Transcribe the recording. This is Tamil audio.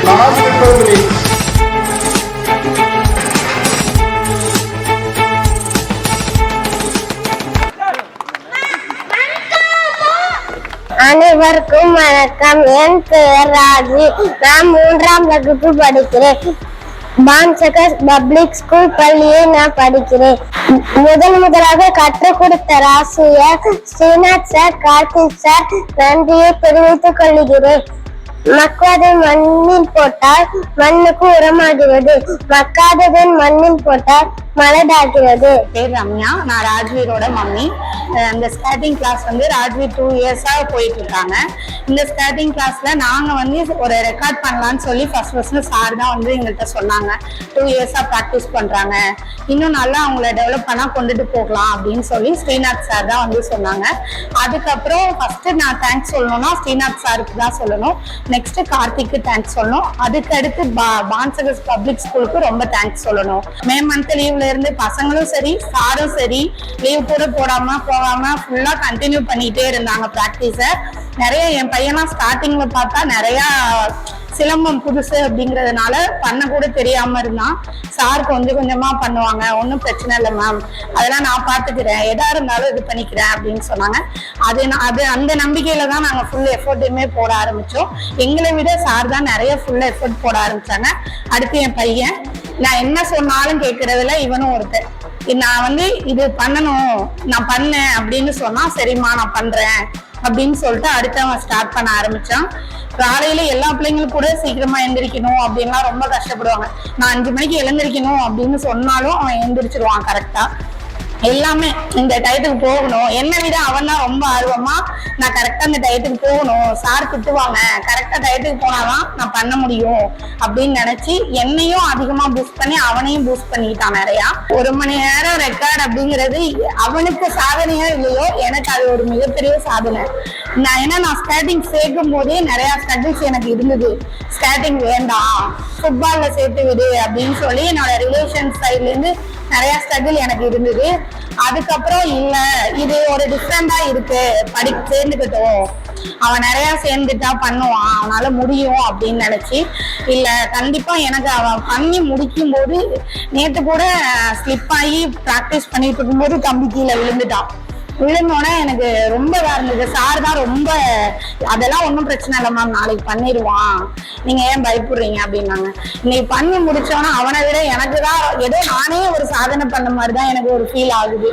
அனைவருக்கும் வணக்கம். என் பெயர் ராஜி. நான் மூன்றாம் வகுப்பு படிக்கிறேன். பான்சகர் பப்ளிக் ஸ்கூல் பள்ளியை நான் படிக்கிறேன். முதல் முதலாக கற்றுக் கொடுத்த ஆசிரியர் ஸ்ரீநாத் சார் கார்த்திக் சார் நன்றியை தெரிவித்துக் கொள்கிறேன். மக்காதன் மண்ணில் போட்டால் மண்ணுக்கு உரமாகிறது. மக்காததன் மண்ணில் போட்டால் மலடாகிறது பேர் ரம்யா. நான் ராஜ்வீரோட மம்மி. இந்த ஸ்கேட்டிங் கிளாஸ் வந்து ராஜ்வீர் டூ இயர்ஸாக போயிட்டு இருக்காங்க இந்த ஸ்கேட்டிங் கிளாஸ்ல நாங்கள் வந்து ஒரு ரெக்கார்ட் பண்ணலான்னு சொல்லி ஃபர்ஸ்ட் ஃபர்ஸ்ட் சார் தான் வந்து எங்கள்கிட்ட சொன்னாங்க. டூ இயர்ஸாக ப்ராக்டிஸ் பண்ணுறாங்க இன்னும் நல்லா அவங்கள டெவலப் பண்ணால் கொண்டுட்டு போகலாம் அப்படின்னு சொல்லி ஸ்ரீநாத் சார் தான் வந்து சொன்னாங்க. அதுக்கப்புறம் ஃபர்ஸ்ட் நான் தேங்க்ஸ் சொல்லணும்னா ஸ்ரீநாத் சாருக்கு தான் சொல்லணும். நெக்ஸ்ட் கார்த்திக்கு தேங்க்ஸ் சொல்லணும். அதுக்கு அடுத்து பா- பான்சகஸ் பப்ளிக் ஸ்கூலுக்கு ரொம்ப தேங்க்ஸ் சொல்லணும். மே மந்த் டைம்ல இருந்து பசங்களும் சரி சாரும் சரி லீவ் கூட போடாம போகாம ஃபுல்லா கண்டினியூ பண்ணிட்டே இருந்தாங்க ப்ராக்டிஸை நிறைய என் பையனா ஸ்டார்டிங்ல பார்த்தா நிறைய சிலம்பம் புதுசு அப்படிங்கறதுனால பண்ண கூட தெரியாம இருந்தான். சார் கொஞ்சம் கொஞ்சமா பண்ணுவாங்க ஒன்றும் பிரச்சனை இல்லை மேம் அதெல்லாம் நான் பார்த்துக்கிறேன் எதா இருந்தாலும் இது பண்ணிக்கிறேன் அப்படின்னு சொன்னாங்க. அது நான்- அது அந்த நம்பிக்கையில தான் நாங்கள் ஃபுல் எஃபர்ட்டுமே போட ஆரம்பிச்சோம். எங்களை விட சார் தான் நிறைய ஃபுல் எஃபர்ட் போட ஆரம்பிச்சாங்க. அடுத்து என் பையன் நான் என்ன சொன்னாலும் கேட்கறதுல இவனும் ஒருத்தன். நான் வந்து இது பண்ணணும் நான் பண்ணேன் அப்படின்னு சொன்னா சரிம்மா நான் பண்றேன் அப்படின்னு சொல்லிட்டு அடுத்து அவன் ஸ்டார்ட் பண்ண ஆரம்பிச்சான். காலையில எல்லா பிள்ளைங்களும் கூட சீக்கிரமா எந்திரிக்கணும் அப்படின்லாம் ரொம்ப கஷ்டப்படுவாங்க. நான் அஞ்சு மணிக்கு எழுந்திரிக்கணும் அப்படின்னு சொன்னாலும் அவன் எந்திரிச்சிருவான் கரெக்டா எல்லாமே இந்த டயத்துக்கு போகணும். என்னை விட அவன் தான் ரொம்ப ஆர்வமா நான் கரெக்டா இந்த டயத்துக்கு போகணும். சார் திட்டுவாங்க. கரெக்டா டயத்துக்கு போனாதான் நான் பண்ண முடியும் அப்படின்னு நினைச்சு என்னையும் அதிகமா பூஸ்ட் பண்ணி அவனையும் பூஸ்ட் பண்ணிட்டான் நிறையா. ஒரு மணி நேரம் ரெக்கார்ட் அப்படிங்கிறது அவனுக்கு சாதனையோ இல்லையோ எனக்கு அது ஒரு மிகப்பெரிய சாதனை. நான் ஏன்னா நான் ஸ்கேட்டிங் சேர்க்கும் போதே நிறைய ஸ்ட்ரகிள்ஸ் எனக்கு இருந்தது. ஸ்கேட்டிங் வேண்டாம். ஃபுட்பால்ல சேர்த்து விடு அப்படின்னு சொல்லி என்னோட ரிலேஷன் சைட்ல இருந்து நிறைய ஸ்ட்ரகிள் எனக்கு இருந்தது. அதுக்கப்புறம் இல்ல இது ஒரு டிஃப்ரெண்டா இருக்கு. படி சேர்ந்துக்கிட்டோம். அவன் நிறைய சேர்ந்துட்டா பண்ணுவான். அவனால முடியும் அப்படின்னு நினைச்சு இல்ல கண்டிப்பா எனக்கு அவன் பண்ணி முடிக்கும் போது நேத்து கூட ஸ்லிப் ஆகி ப்ராக்டிஸ் பண்ணிட்டு இருக்கும்போது தம்பி கீழே விழுந்துட்டான். விழுந்தோடனே எனக்கு ரொம்ப இதா இருந்தது. சார் தான் ரொம்ப அதெல்லாம் ஒன்றும் பிரச்சனை இல்லை மேம் நாளைக்கு பண்ணிடுவான். நீங்க ஏன் பயப்படுறீங்க? அப்படின்னாங்க. இன்னைக்கு பண்ணி முடிச்சோன்னா அவனை விட எனக்கு தான் ஏதோ நானே ஒரு சாதனை பண்ண மாதிரி தான் எனக்கு ஒரு ஃபீல் ஆகுது.